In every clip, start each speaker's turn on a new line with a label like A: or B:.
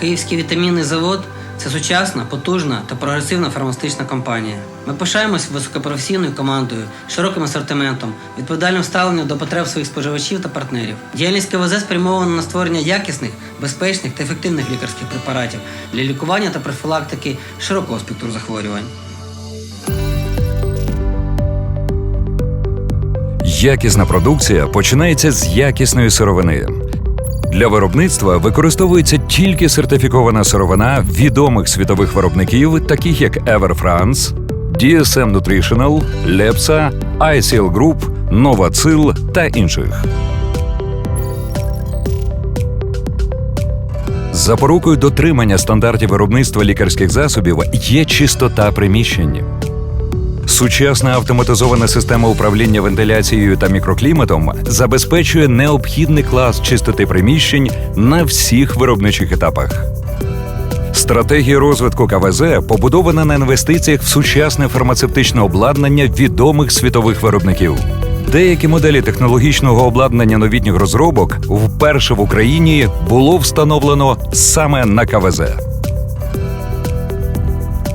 A: Київський вітамінний завод це сучасна, потужна та прогресивна фармацевтична компанія. Ми пишаємось високопрофесійною командою, широким асортиментом, відповідальним ставленням до потреб своїх споживачів та партнерів. Діяльність КВЗ спрямована на створення якісних, безпечних та ефективних лікарських препаратів для лікування та профілактики широкого спектру захворювань.
B: Якісна продукція починається з якісної сировини. Для виробництва використовується тільки сертифікована сировина відомих світових виробників, таких як Ever France, DSM Nutritional, Lepsa, ICL Group, Novacil та інших. Запорукою дотримання стандартів виробництва лікарських засобів є чистота приміщень. Сучасна автоматизована система управління вентиляцією та мікрокліматом забезпечує необхідний клас чистоти приміщень на всіх виробничих етапах. Стратегія розвитку КВЗ побудована на інвестиціях в сучасне фармацевтичне обладнання відомих світових виробників. Деякі моделі технологічного обладнання новітніх розробок вперше в Україні було встановлено саме на КВЗ.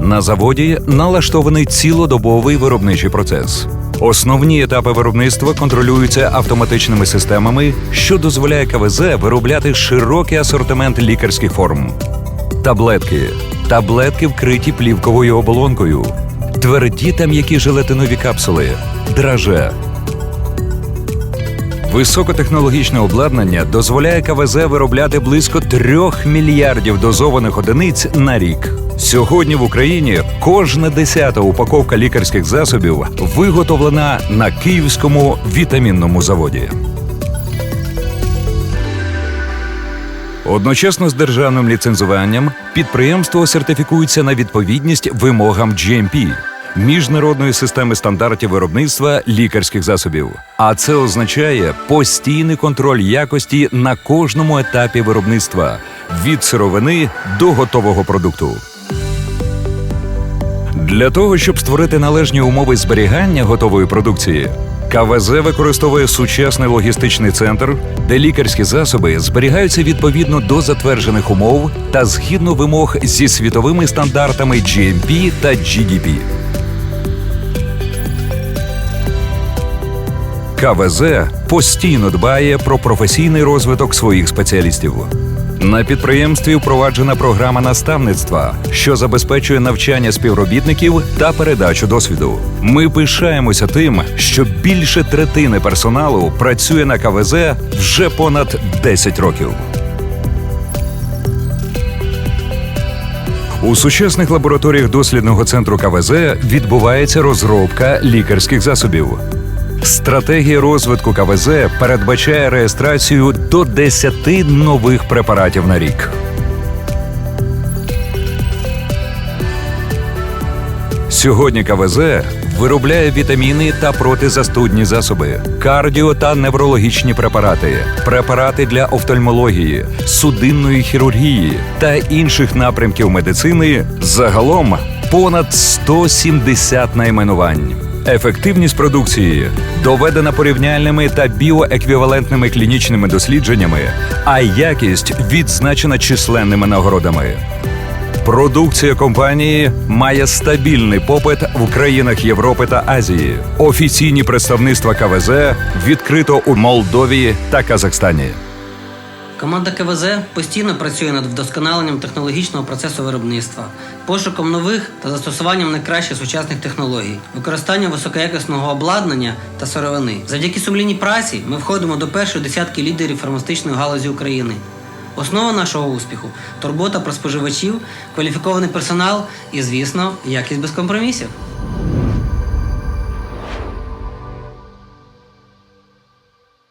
B: На заводі налаштований цілодобовий виробничий процес. Основні етапи виробництва контролюються автоматичними системами, що дозволяє КВЗ виробляти широкий асортимент лікарських форм. Таблетки. Таблетки вкриті плівковою оболонкою. Тверді та м'які желетинові капсули. Драже. Високотехнологічне обладнання дозволяє КВЗ виробляти близько трьох мільярдів дозованих одиниць на рік. Сьогодні в Україні кожна десята упаковка лікарських засобів виготовлена на київському вітамінному заводі. Одночасно з державним ліцензуванням підприємство сертифікується на відповідність вимогам GMP – міжнародної системи стандартів виробництва лікарських засобів. А це означає постійний контроль якості на кожному етапі виробництва від сировини до готового продукту. Для того, щоб створити належні умови зберігання готової продукції, КВЗ використовує сучасний логістичний центр, де лікарські засоби зберігаються відповідно до затверджених умов та згідно вимог зі світовими стандартами GMP та GDP. КВЗ постійно дбає про професійний розвиток своїх спеціалістів. На підприємстві впроваджена програма наставництва, що забезпечує навчання співробітників та передачу досвіду. Ми пишаємося тим, що більше третини персоналу працює на КВЗ вже понад 10 років. У сучасних лабораторіях дослідного центру КВЗ відбувається розробка лікарських засобів. Стратегія розвитку КВЗ передбачає реєстрацію до 10 нових препаратів на рік. Сьогодні КВЗ виробляє вітаміни та протизастудні засоби, кардіо та неврологічні препарати, препарати для офтальмології, судинної хірургії та інших напрямків медицини. Загалом понад 170 найменувань. Ефективність продукції доведена порівняльними та біоеквівалентними клінічними дослідженнями, а якість відзначена численними нагородами. Продукція компанії має стабільний попит в країнах Європи та Азії. Офіційні представництва КВЗ відкрито у Молдові та Казахстані.
A: Команда КВЗ постійно працює над вдосконаленням технологічного процесу виробництва, пошуком нових та застосуванням найкращих сучасних технологій, використанням високоякісного обладнання та сировини. Завдяки сумлінній праці ми входимо до першої десятки лідерів фармацевтичної галузі України. Основа нашого успіху турбота про споживачів, кваліфікований персонал і, звісно, якість без компромісів.